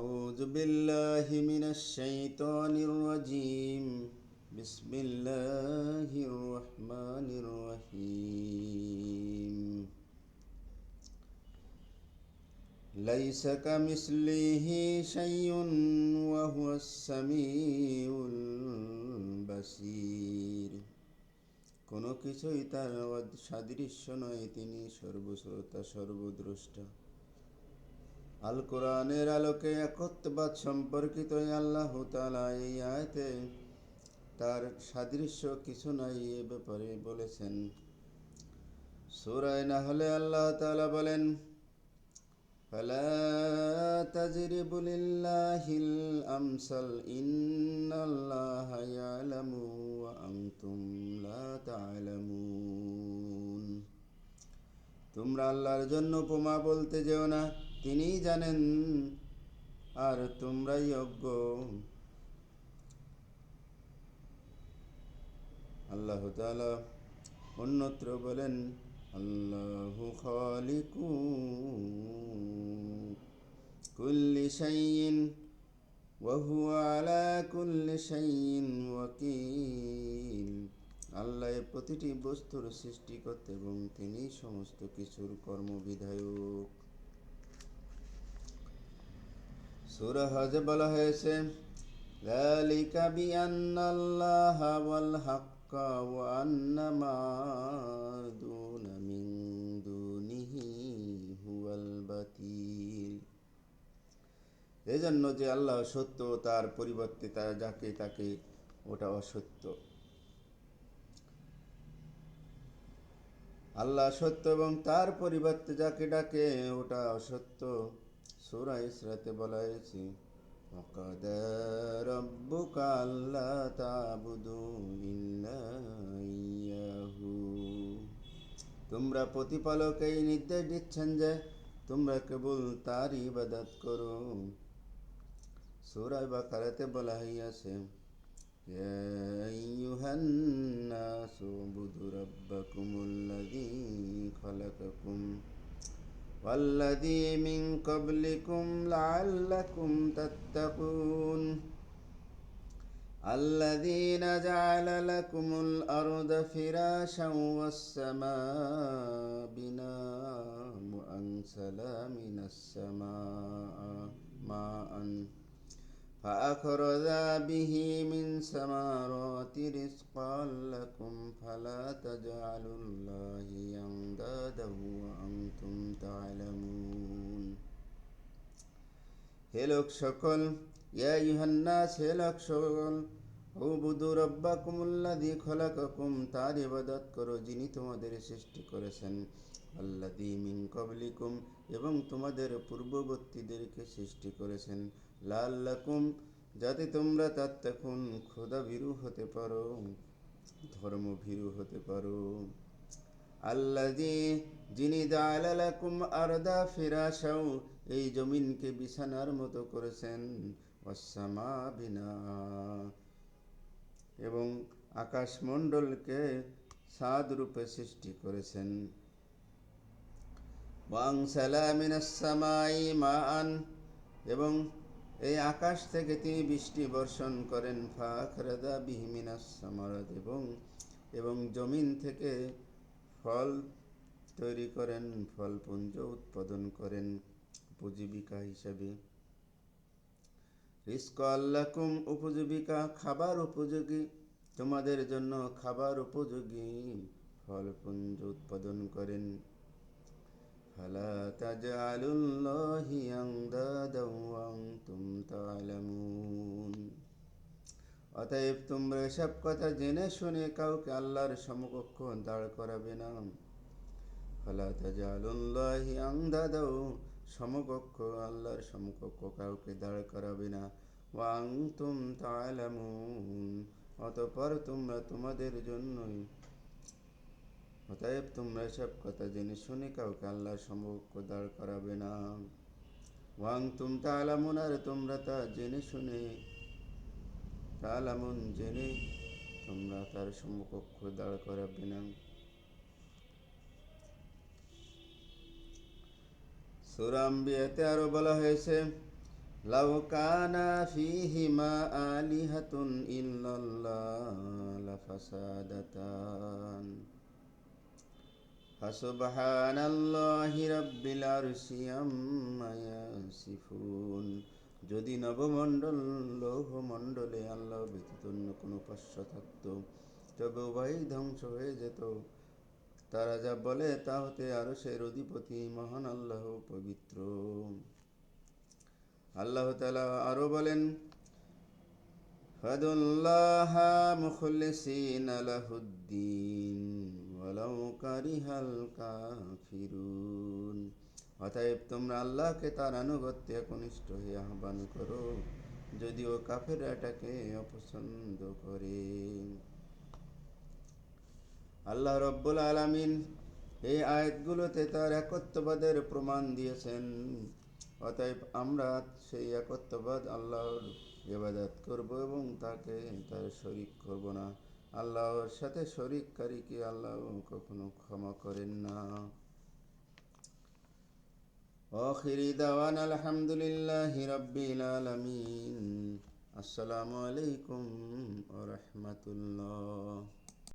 أعوذ بالله من الشيطان الرجيم بسم الله الرحمن الرحيم ليس كمثله شيء وهو السميع البصير কোনো কিছুই তার সাদৃশ্য নয় তিনি সর্বশ্রোতা সর্বদ্রষ্টা আল কোরআনের আলোকে একত্ববাদ সম্পর্কিত আল্লাহ তালা এই আয়তে তার সাদৃশ্য কিছু নাই এ ব্যাপারে বলেছেন সুরায় না হলে আল্লাহ তালা বলেন فلا تجربوا لله الأمثل إن الله يعلم وأنتم لا تعلمون তোমরা আল্লাহর জন্য উপমা বলতে যেও না তিনিই জানেন, আর তোমরাই অজ্ঞ আল্লাহ তাআলা অন্যত্র বলেন, আল্লাহু খালিকু কুল্লি ওয়া হুয়া আলা কুল্লি শাইইন ওয়াকিল। আল্লাহ প্রতিটি বস্তুর সৃষ্টিকর্তা এবং তিনি সমস্ত কিছুর কর্মবিধায়ক। সূরা হজ বলা হয়েছে ذلك بأن الله هو الحق وأن ما دون من دونه هو الباطل এজন্য যে আল্লাহ সত্য তার পরিবর্তে তার যাকে তাকে ওটা অসত্য আল্লাহ সত্য এবং তার পরিবর্তে যাকে ডাকে ওটা অসত্য সূরা ইসরাতে বলা হয়েছে وقضى ربك ألا تعبدوا إلا إياه তোমরা প্রতিপালক এই নির্দেশ দিচ্ছেন যে তোমরা কেবল তার ইবাদত করো সূরা বাকারাতে বলা হইয়াছে يا أيها الناس اعبدوا ربكم الذي خلقكم والذي من قبلكم لعلكم تتقون. الذين جعل لكم الأرض فراشا والسماء بناء وأنزل من السماء ماء فأخرج به من ثمرات رزقا لكم فلا تجعلوا الله أندادا وأنتم تعلمون হে লোক সকল ইয়া ইউহান্নাস হে লোক সকল উবুদু রব্বাকুমুল্লাযী খলাকাকুম তার ইবাদত করো যিনি তোমাদের সৃষ্টি করেছেন আল্লাযী মিন ক্বাবলিকুম এবং তোমাদের পূর্ববর্তীদেরকে সৃষ্টি করেছেন লাল্লাকুম, যাতে তোমরা তাত্তাকুন খোদা ভীরু হতে পারো ধর্মভীরু হতে পারো। আল্লাযী, যিনি জালালাকুম আরদা ফিরাশাও, এই জমিনকে বিছানার মতো করেছেন, ওয়াসসামা বিনা। এবং আকাশমণ্ডলকে সাদ রূপে সৃষ্টি করেছেন। ওয়াং মান এবং এই আকাশ থেকে তিনি বৃষ্টি বর্ষণ করেন ফাখরাদা বিহিমিনাস সামারাত এবং এবং জমিন থেকে ফল তৈরি করেন, ফলপুঞ্জ উৎপাদন করেন উপজীবিকা হিসাবে। রিস্ক আল্লাকুম উপজীবিকা, খাবার উপযোগী, তোমাদের জন্য খাবার উপযোগী, ফলপুঞ্জ উৎপাদন করেন। فلا تجعلوا الله أندادا وأنتم تعلمون অতএব তোমরা এসব কথা জেনে শুনে কাউকে আল্লাহর সমকক্ষ দাঁড় করাবে না ফালা তাজালুল্লাহি আন্দাদাও সমকক্ষ আল্লাহর সমকক্ষ কাউকে দাঁড় করাবে না ওয়াং তুম তালামুন অতপর তোমরা তোমাদের জন্যই অতএব তোমরা সব কথা জেনে শুনে কাউকে আল্লাহ সম্পর্ক দাঁড় করাবে না। ওয়াং তুম তালামুন, আর তোমরা তা জেনে শুনে, তালামুন জেনে তোমরা তার সমকক্ষ দাঁড় করাবে না। সুরাম্বিয়াতে আরও বলা হয়েছে, লাউ কানা ফিহিমা আলিহাতুন ইল্লাল্লাহ লাফাসাদাতান। فسبحان الله رب العرش عما يصفون যদি নবমণ্ডল লৌহমণ্ডলে আল্লাহ ব্যতীত অন্য কোনো উপাস্য থাকত তবে উভয়ই ধ্বংস হয়ে যেত তারা যা বলে তা হতে আরো সে অধিপতি মহান আল্লাহ পবিত্র আল্লাহ তালা আরো বলেন ফাদুল্লাহ মুখলিসিন আলাহুদ্দিন ওয়ালাউ কারিহাল কাফিরুন। অতএব তোমরা আল্লাহকে তার আনুগত্যে একনিষ্ঠ হয়ে আহ্বান করো, যদিও কাফের এটাকে অপছন্দ করে। আল্লাহ রব্বুল আলামিন এই আয়াতগুলোতে তার একত্ববাদের প্রমাণ দিয়েছেন। অতএব আমরা সেই একত্ববাদ আল্লাহর ইবাদত করব এবং তাকে তার শরিক করব না। আল্লাহর সাথে শরিককারীকে আল্লাহ কখনো ক্ষমা করেন না। আখিরি দাওয়ান আলহামদুলিল্লাহ রব্বিল আলামিন। আসসালামু আলাইকুম ওয়া রাহমাতুল্লাহ।